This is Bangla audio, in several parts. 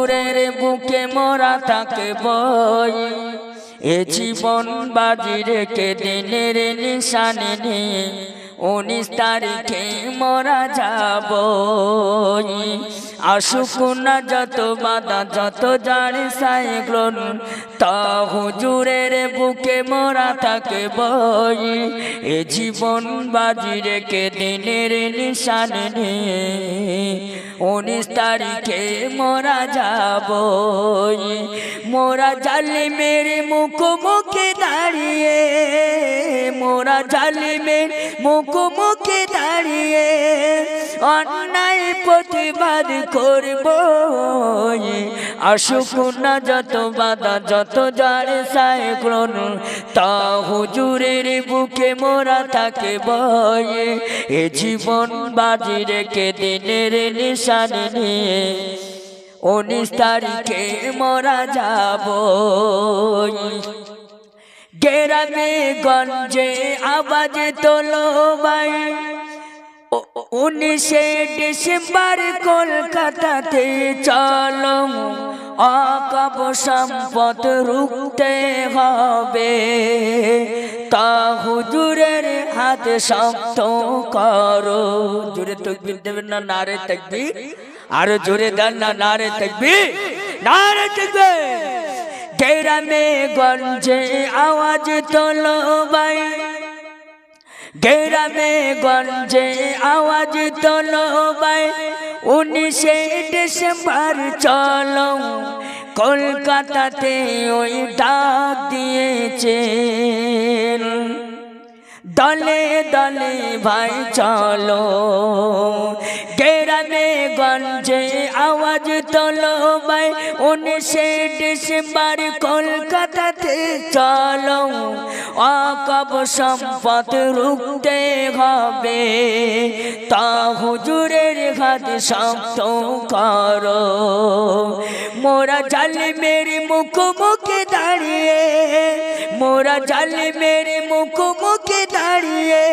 হুজুরের বুকে মোরা থাকে বই। এ জীবন বাজি রেখে দিনের নিশানে নিয়ে, উনিশ তারিখে মোরা যাব আসুক না যত বাধা, যত জানি সাইক্লোন। তা হুজুরের বুকে মোরা থাকে বই। এ জীবন বাজি রেখে দিনের নিশানে নিয়ে উনিশ তারিখে মোরা যাব মোরা জালি মেরে মুখ মুখে দাঁড়িয়ে মোরা জালি মেরে মুখ মুখে দাঁড়িয়ে অন্যায় প্রতিবাদ করব। আসুক না যত বাধা, যত যারে সাইক্লোন তা হুজুরের বুকে মোরা থাকে বয়ে। এ জীবন বাজি রেখে দিনের নিশানে নিয়ে উনিশ তারিখে মোরা যাব। গেরামে গঞ্জে আওয়াজ তোলো ভাই। উনিশে ডিসেম্বর কলকাতাতে চলো। অকব সম্পদ রুখতে হবে। তা হুজুরের হাত শক্ত করো। জুড়ে তকবির দেবেন না, নারে তকবির? আরও জোরে দেন না, নারে তকবির? নারে তকবির! গেরামে গঞ্জে আওয়াজ তোলো ভাই। গেরামে গঞ্জে আওয়াজ তোলো ভাই। উনিশে ডিসেম্বর চলো, কলকাতাতে ওই ডাক দিয়েছেন। দলে দলে ভাই চলো। গেরামে গঞ্জে আওয়াজ তোলো ভাই। উনিশে ডিসেম্বর কলকাতাতে চলো। অকব সম্পদ রুখতে হবে। তা হুজুরের হাত শক্ত করো। মোরা জালি মেরে মুখ মুখে দাঁড়িয়ে। মোরা জালি মেরে মুখ মুখে দাঁড়িয়ে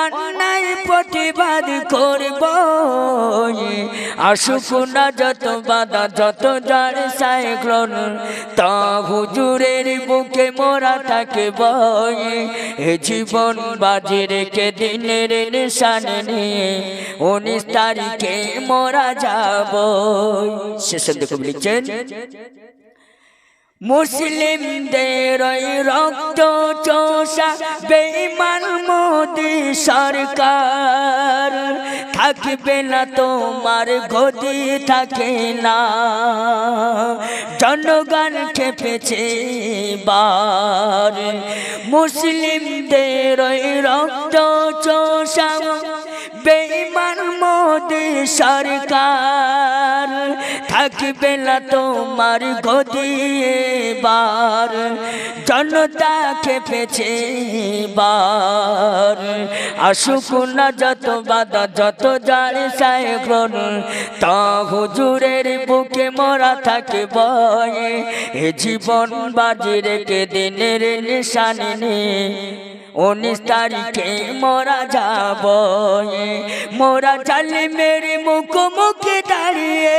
অন্যায় প্রতিবাদ করব। আসুক না যত বাধা, যত যার সাইক্লোন, তা হুজুরের বুকে মোরা থাকে বই এ জীবন বাজি রেখে দিনের নিশানে নিয়ে উনিশ তারিখে মোরা যাব। শেষের দিকে লিখছেন মুসলিমদের রক্ত চোষা বেঈমান মোদি সরকার। থাকবে না তোমার গদি, থাকে না। জনগণ খেপেছে বার মুসলিমদের রক্ত চোষা বেঈমান মোদি সরকার। না তোমার গদি বার জনতা খেপেছে বার আসুক না যত বাধা, যত জারে সাইক্লোন তা হুজুরের বুকে মরা থাকে বয়ে এ জীবন বাজি রেখে দিনের নিশানে নিয়ে উনিশ তারিখে মোরা যাব মোরা জালি মেরে মুখ মুখে দাঁড়িয়ে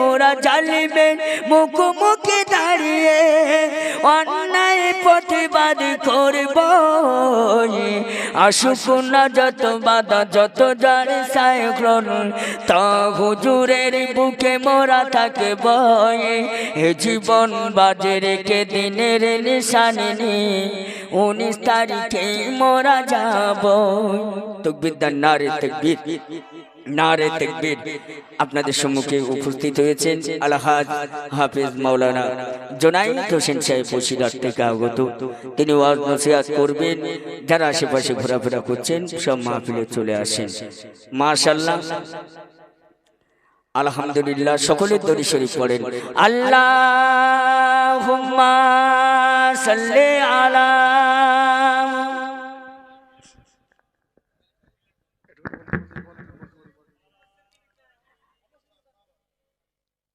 মেরে মুখ মুখে দাঁড়িয়ে অন্যায় প্রতিবাদ করব। আসুক না যত বাধা, যত যারে সাইক্লোন তা হুজুরের বুকে মোরা থাকে বয়ে এ জীবন বাজে রেখে দিনের নিশানে উনিশ তারিখে মোরা যাব। তকবির নারে তকবির। নারে তকবির আপনাদের সম্মুখে উপস্থিত হয়েছেন আলহাজ হাফিজ মাওলানা জোনাইদ হোসেন সাহেব বসিরহাট থেকে আগত। তিনি ওয়াজ নসিহাত করবেন, যারা আশেপাশে ঘোরাফেরা করছেন সব মাহফিলে চলে আসেন। মাশাল্লাহ আলহামদুলিল্লাহ সকলের দরি শরীফ পড়েন। আল্লাহ সাল্লি আলা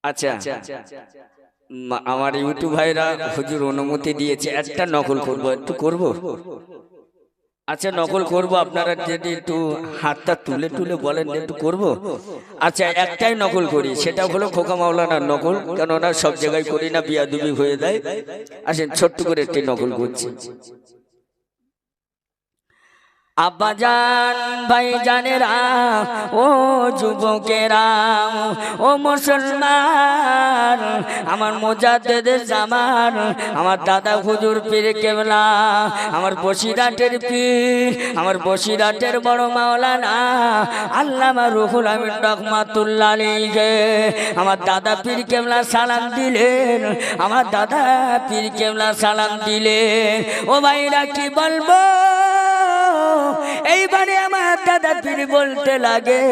আচ্ছা মা- আমার ইউটিউব ভাইরা হুজুর অনুমতি দিয়েছে একটা নকল করব একটু করব। আচ্ছা নকল করব আপনারা যদি একটু হাতটা তুলে তুলে বলেন একটু করব? আচ্ছা একটাই নকল করি সেটা হলো খোকা মাওলানার নকল কেননা সব জায়গায় করি না বিয়াদুবি হয়ে যায়। আসেন ছোট্ট করে একটি নকল করছি। আব্বাজান ভাই জানেরা, ও যুবকেরা, ও মুসলমান, আমার মোজাদ্দেদের জামান আমার দাদা হুজুর পীর কেবলা, আমার বসিরাটের পীর, আমার বসিরাটের বড় মাওলানা, আল্লামা রুহুল আমিন রহমাতুল্লাহ আলাইহি, আমার দাদা পীর কেবলা সালাম দিলেন, আমার দাদা পীর কেবলা সালাম দিলেন, ও ভাইরা কি বলব? এইবারে আমার দাদা পীর বলতে লাগে,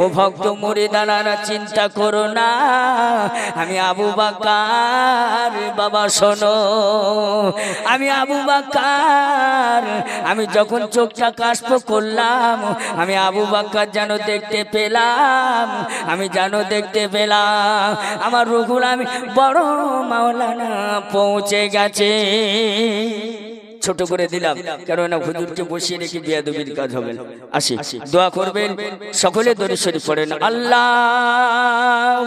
ও ভক্ত মুড়িদানারা, চিন্তা করো না। আমি আবু বাকার, বাবা শোনো। আমি আবু বাকার, আমি যখন চোখটা কাশপ করলাম, আমি আবু বাক্কার যেন দেখতে পেলাম, আমি যেন দেখতে পেলাম। আমার রঘুল আমি বড় মাওলানা পৌঁছে গেছে। ছোট করে দিলাম। কেননা হুজুরকে বসিয়ে রেখে বিয়াদবির কাজ হবে। আসি, দোয়া করবেন। সকলে দরিশ্বরী পড়েন। আল্লাহ